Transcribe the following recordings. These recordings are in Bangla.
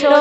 শোনো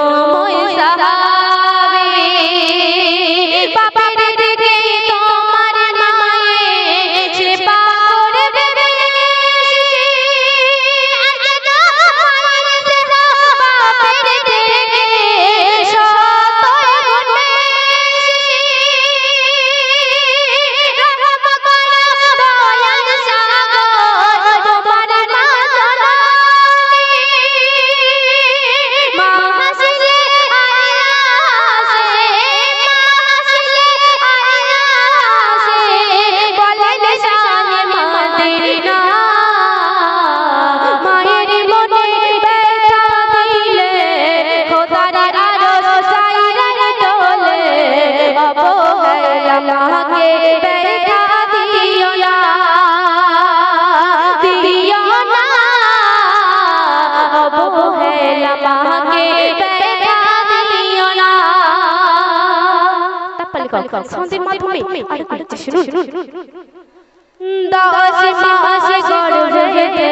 গায়ক সন্ধ্যের মাধ্যমে দশ মাস গর্ভে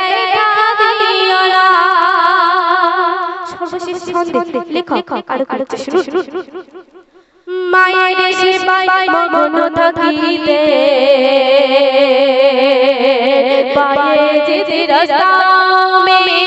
ছন্দে লেখক আরও আরও শুনুন। মায়ের সেবায় মগ্ন রাস্তা মে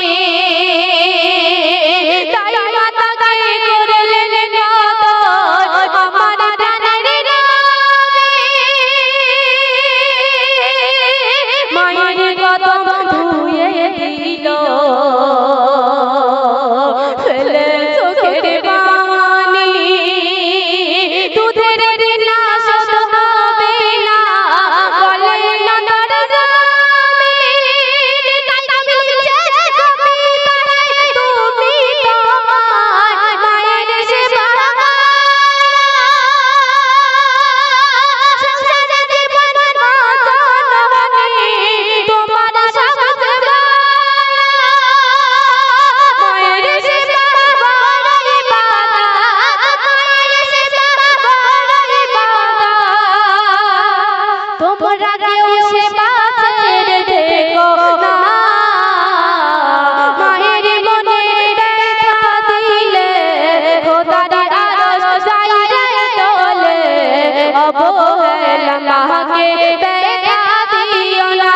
তোমরা কেউ সে বাঁচের দেখো মায়ের মনে ব্যথা দিলে খোদার আরশ যাইরে তোলে। অবহেলা মাকে ব্যথা দিও না।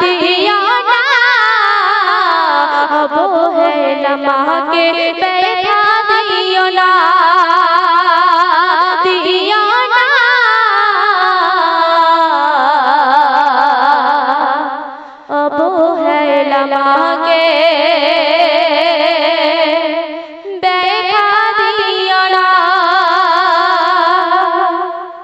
দিও না। অবহেলা মাকে लम्हा के